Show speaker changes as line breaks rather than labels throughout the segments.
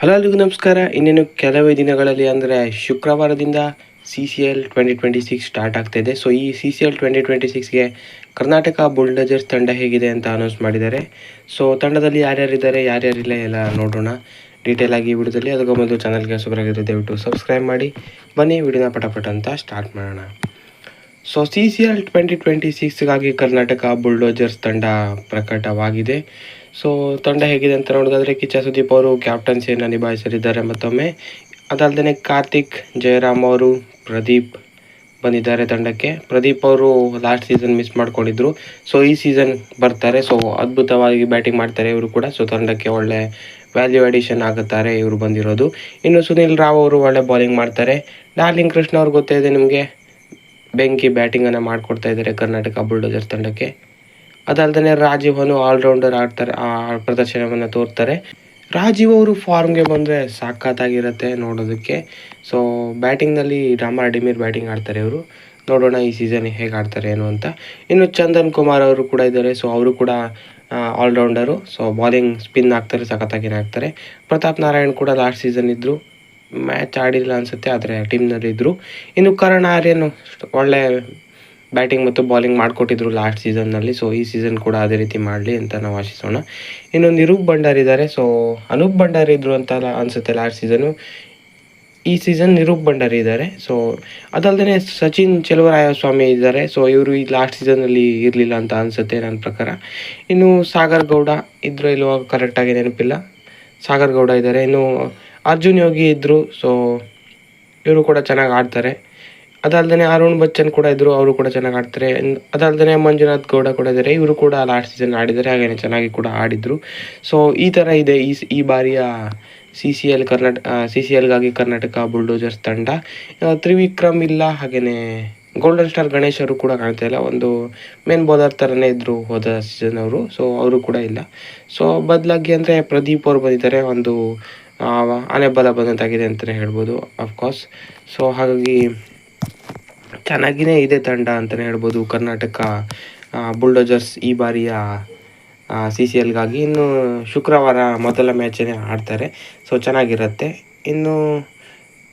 Hello ನಮಸ್ಕಾರ. ಇನ್ನೇನು ಕೆಲವೇ ದಿನಗಳಲ್ಲಿ ಅಂದರೆ ಶುಕ್ರವಾರದಿಂದ C C L twenty twenty six start ಆಗ್ತಾಯಿದೆ ಸೊ ಈ C C L twenty twenty ಸಿಕ್ಸ್ಗೆ Karnataka bulldozers ತಂಡ ಹೇಗಿದೆ ಅಂತ ಅನೌನ್ಸ್ ಮಾಡಿದ್ದಾರೆ. ಸೊ ತಂಡದಲ್ಲಿ ಯಾರ್ಯಾರಿದ್ದಾರೆ, ಯಾರ್ಯಾರಿಲ್ಲ ಎಲ್ಲ ನೋಡೋಣ. ಡೀಟೇಲ್ ಆಗಿ ವಿಡಿಯೋದಲ್ಲಿ. ಅದಕ್ಕೆ ಮೊದಲು ಚಾನಲ್ಗೆ ಹೊಸಬರಾಗಿದ್ದರೆ ದಯವಿಟ್ಟು ಸಬ್ಸ್ಕ್ರೈಬ್ ಮಾಡಿ. ಬನ್ನಿ, ವಿಡಿಯೋನ ಪಟಪಟ ಅಂತ ಸ್ಟಾರ್ಟ್ ಮಾಡೋಣ. So C C L twenty twenty ಸಿಕ್ಸ್ಗಾಗಿ Karnataka bulldozers ತಂಡ ಪ್ರಕಟವಾಗಿದೆ. ಸೊ ತಂಡ ಹೇಗಿದೆ ಅಂತ ನೋಡೋದಾದರೆ ಕಿಚ್ಚ ಸುದೀಪ್ ಅವರು ಕ್ಯಾಪ್ಟನ್ಸಿಯನ್ನು ನಿಭಾಯಿಸಲಿದ್ದಾರೆ. ಮತ್ತೊಮ್ಮೆ ಅದಲ್ಲದೆ ಕಾರ್ತಿಕ್ ಜಯರಾಮ್ ಅವರು, ಪ್ರದೀಪ್ ಬಂದಿದ್ದಾರೆ ತಂಡಕ್ಕೆ. ಪ್ರದೀಪ್ ಅವರು ಲಾಸ್ಟ್ ಸೀಸನ್ ಮಿಸ್ ಮಾಡ್ಕೊಂಡಿದ್ರು. ಸೊ ಈ ಸೀಸನ್ ಬರ್ತಾರೆ. ಸೊ ಅದ್ಭುತವಾಗಿ ಬ್ಯಾಟಿಂಗ್ ಮಾಡ್ತಾರೆ ಇವರು ಕೂಡ. ಸೊ ತಂಡಕ್ಕೆ ಒಳ್ಳೆ ವ್ಯಾಲ್ಯೂ ಅಡಿಷನ್ ಆಗುತ್ತಾರೆ ಇವರು ಬಂದಿರೋದು. ಇನ್ನು ಸುನಿಲ್ ರಾವ್ ಅವರು ಒಳ್ಳೆ ಬೌಲಿಂಗ್ ಮಾಡ್ತಾರೆ. ಡಾರ್ಲಿಂಗ್ ಕೃಷ್ಣ ಅವ್ರು ಗೊತ್ತಿದೆ ನಿಮಗೆ? ಬೆಂಕಿ ಬ್ಯಾಟಿಂಗನ್ನು ಮಾಡಿಕೊಡ್ತಾ ಇದ್ದಾರೆ ಕರ್ನಾಟಕ ಬುಲ್ಡೋಜರ್ ತಂಡಕ್ಕೆ. ಅದಲ್ಲದೆ ರಾಜೀವನು ಆಲ್ರೌಂಡರ್ ಆಡ್ತಾರೆ, ಆ ಪ್ರದರ್ಶನವನ್ನು ತೋರ್ತಾರೆ. ರಾಜೀವ್ ಅವರು ಫಾರ್ಮ್ಗೆ ಬಂದರೆ ಸಾಕತ್ತಾಗಿರುತ್ತೆ ನೋಡೋದಕ್ಕೆ. ಸೊ ಬ್ಯಾಟಿಂಗ್ನಲ್ಲಿ ರಾಮ ಡಿಮಿರ್ ಬ್ಯಾಟಿಂಗ್ ಆಡ್ತಾರೆ ಇವರು. ನೋಡೋಣ ಈ ಸೀಸನ್ ಹೇಗೆ ಆಡ್ತಾರೆ ಏನು ಅಂತ. ಇನ್ನು ಚಂದನ್ ಕುಮಾರ್ ಅವರು ಕೂಡ ಇದ್ದಾರೆ ಸೊ ಅವರು ಕೂಡ ಆಲ್ರೌಂಡರು ಸೊ ಬಾಲಿಂಗ್ ಸ್ಪಿನ್ ಹಾಕ್ತಾರೆ ಸಖತ್ತಾಗಿನೇ ಹಾಕ್ತಾರೆ ಪ್ರತಾಪ್ ನಾರಾಯಣ್ ಕೂಡ ಲಾಸ್ಟ್ ಸೀಸನ್ ಇದ್ದರು ಮ್ಯಾಚ್ ಆಡಿಲ್ಲ ಅನ್ಸುತ್ತೆ, ಆದರೆ ಟೀಮ್ನಲ್ಲಿದ್ದರು ಇನ್ನು ಕರಣ್ ಆರ್ಯನು ಒಳ್ಳೆ ಬ್ಯಾಟಿಂಗ್ ಮತ್ತು ಬಾಲಿಂಗ್ ಮಾಡಿಕೊಟ್ಟಿದ್ರು ಲಾಸ್ಟ್ ಸೀಸನ್ನಲ್ಲಿ ಸೊ ಈ ಸೀಸನ್ ಕೂಡ ಅದೇ ರೀತಿ ಮಾಡಲಿ ಅಂತ ನಾವು ಆಶಿಸೋಣ. ಇನ್ನು ನಿರೂಪ್ ಭಂಡಾರ್ ಇದ್ದಾರೆ ಸೊ ಅನೂಪ್ ಭಂಡಾರ್ ಇದ್ರು ಅಂತ ಅನಿಸುತ್ತೆ ಲಾಸ್ಟ್ ಸೀಸನು ಈ ಸೀಸನ್ ನಿರೂಪ್ ಭಂಡಾರಿ ಇದ್ದಾರೆ ಸೊ ಅದಲ್ಲದೆ ಸಚಿನ್ ಚೆಲುವರಾಯ ಸ್ವಾಮಿ ಇದ್ದಾರೆ ಸೊ ಇವರು ಈ ಲಾಸ್ಟ್ ಸೀಸನಲ್ಲಿ ಇರಲಿಲ್ಲ ಅಂತ ಅನಿಸುತ್ತೆ ನನ್ನ ಪ್ರಕಾರ. ಇನ್ನು ಸಾಗರ್ ಗೌಡ ಇದ್ರು ಇಲ್ವೋ ಕರೆಕ್ಟಾಗಿ ನೆನಪಿಲ್ಲ. ಸಾಗರ್ ಗೌಡ ಇದ್ದಾರೆ ಇನ್ನು ಅರ್ಜುನ್ ಯೋಗಿ ಇದ್ದರು ಸೊ ಇವರು ಕೂಡ ಚೆನ್ನಾಗಿ ಆಡ್ತಾರೆ. ಅದಲ್ಲದೆ ಅರುಣ್ ಬಚ್ಚನ್ ಕೂಡ ಇದ್ದರು ಅವರು ಕೂಡ ಚೆನ್ನಾಗಿ ಆಡ್ತಾರೆ. ಅದಲ್ಲದೆ ಮಂಜುನಾಥ್ ಗೌಡ ಕೂಡ ಇದ್ದಾರೆ ಇವರು ಕೂಡ ಲಾಸ್ಟ್ ಸೀಸನ್ ಆಡಿದ್ದಾರೆ ಹಾಗೆಯೇ ಚೆನ್ನಾಗಿ ಕೂಡ ಆಡಿದರು. ಸೊ ಈ ಥರ ಇದೆ ಈ ಈ ಬಾರಿಯ C C L Karnataka C C ಎಲ್ಗಾಗಿ Karnataka bulldozers ತಂಡ. ತ್ರಿವಿಕ್ರಮ್ ಇಲ್ಲ ಹಾಗೆಯೇ ಗೋಲ್ಡನ್ ಸ್ಟಾರ್ ಗಣೇಶ್ ಕೂಡ ಕಾಣ್ತಾ ಇಲ್ಲ. ಒಂದು ಮೇನ್ ಬೌಲರ್ ಥರನೇ ಇದ್ದರು ಹೋದ ಸೀಸನ್ ಅವರು ಸೊ ಅವರು ಕೂಡ ಇಲ್ಲ. ಸೊ ಬದಲಾಗಿ ಅಂದರೆ ಪ್ರದೀಪ್ ಅವರು ಬಂದಿದ್ದಾರೆ, ಒಂದು ಆನೆ ಬಲ ಬಂದಂತಾಗಿದೆ ಅಂತಲೇ ಹೇಳ್ಬೋದು ಅಫ್ಕೋರ್ಸ್ ಸೊ ಹಾಗಾಗಿ ಚೆನ್ನಾಗಿಯೇ ಇದೆ ತಂಡ ಅಂತಲೇ ಹೇಳ್ಬೋದು ಕರ್ನಾಟಕ ಬುಲ್ಡೋಜರ್ಸ್ ಈ ಬಾರಿಯ ಸಿ ಸಿ ಎಲ್ಗಾಗಿ ಇನ್ನು ಶುಕ್ರವಾರ ಮೊದಲ ಮ್ಯಾಚನ್ನೇ ಆಡ್ತಾರೆ. ಸೊ ಚೆನ್ನಾಗಿರುತ್ತೆ. ಇನ್ನು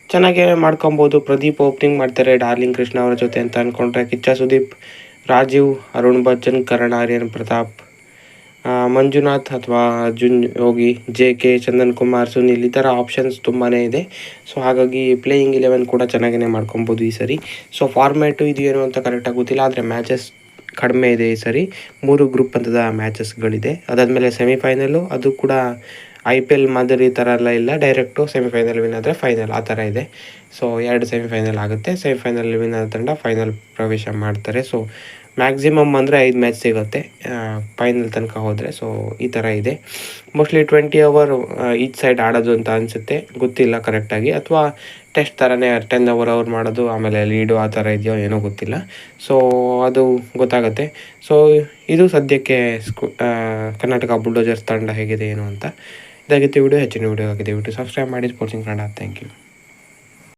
ಚೆನ್ನಾಗೇ ಮಾಡ್ಕೊಬೋದು. ಪ್ರದೀಪ್ ಓಪನಿಂಗ್ ಮಾಡ್ತಾರೆ ಡಾರ್ಲಿಂಗ್ ಕೃಷ್ಣ ಅವರ ಜೊತೆ ಅಂತ ಅಂದ್ಕೊಂಡ್ರೆ ಕಿಚ್ಚ ಸುದೀಪ್, ರಾಜೀವ್, ಅರುಣ್ ಬಚ್ಚನ್, ಕರಣ್ ಆರ್ಯನ್, ಪ್ರತಾಪ್ ಮಂಜುನಾಥ್ ಅಥವಾ ಅರ್ಜುನ್ ಯೋಗಿ ಜೆ ಕೆ ಚಂದನ್ ಕುಮಾರ್ ಸುನಿಲ್ ಈ ಥರ ಆಪ್ಷನ್ಸ್ ತುಂಬಾ ಇದೆ. ಸೊ ಹಾಗಾಗಿ ಪ್ಲೇಯಿಂಗ್ ಇಲೆವೆನ್ ಕೂಡ ಚೆನ್ನಾಗೇ ಮಾಡ್ಕೊಬೋದು ಈ ಸರಿ. ಸೊ ಫಾರ್ಮ್ಯಾಟು ಇದು ಏನು ಅಂತ ಕರೆಕ್ಟಾಗಿ ಗೊತ್ತಿಲ್ಲ, ಆದರೆ ಮ್ಯಾಚಸ್ ಕಡಿಮೆ ಇದೆ ಈ ಸರಿ. ಮೂರು ಗ್ರೂಪ್ ಹಂತದ ಮ್ಯಾಚಸ್ಗಳಿದೆ ಅದಾದಮೇಲೆ ಸೆಮಿಫೈನಲು ಅದು ಕೂಡ ಐ ಪಿ ಎಲ್ ಮಾದರಿ ಥರ ಎಲ್ಲ ಇಲ್ಲ. ಡೈರೆಕ್ಟು ಸೆಮಿಫೈನಲ್ ವಿನ್ ಆದರೆ ಫೈನಲ್ ಆ ಥರ ಇದೆ. ಸೊ ಎರಡು ಸೆಮಿಫೈನಲ್ ಆಗುತ್ತೆ. ಸೆಮಿಫೈನಲ್ ವಿನ್ ಆದ ತಂಡ ಫೈನಲ್ ಪ್ರವೇಶ ಮಾಡ್ತಾರೆ. ಸೊ ಮ್ಯಾಕ್ಸಿಮಮ್ ಅಂದರೆ ಐದು ಮ್ಯಾಚ್ ಸಿಗುತ್ತೆ. ಫೈನಲ್ ತನಕ ಹೋದರೆ ಸೊ ಈ ಥರ ಇದೆ. Mostly twenty over each side ಆಡೋದು ಅಂತ ಅನಿಸುತ್ತೆ. ಗೊತ್ತಿಲ್ಲ ಕರೆಕ್ಟಾಗಿ ಅಥವಾ ಟೆಸ್ಟ್ ಥರನೇ ಟೆನ್ ಅವರ್ ಅವ್ರು ಮಾಡೋದು, ಆಮೇಲೆ ಲೀಡು ಆ ಥರ ಇದೆಯೋ ಏನೋ ಗೊತ್ತಿಲ್ಲ. ಸೊ ಅದು ಗೊತ್ತಾಗುತ್ತೆ. ಸೊ ಇದು ಸದ್ಯಕ್ಕೆ ಸ್ಕು ಕರ್ನಾಟಕ ಬುಲ್ಡೋಜರ್ಸ್ ತಂಡ ಹೇಗಿದೆ ಏನು ಅಂತ. ಇದಾಗಿತ್ತು ವಿಡಿಯೋ. ಹೆಚ್ಚಿನ ವಿಡಿಯೋ ಆಗಿದೆ. ವಿಡಿಯೋ ಸಬ್ಸ್ಕ್ರೈಬ್ ಮಾಡಿ. ಸ್ಪೋರ್ಟ್ಸಿಂಗ್ ಕನ್ನಡ ಥ್ಯಾಂಕ್ ಯು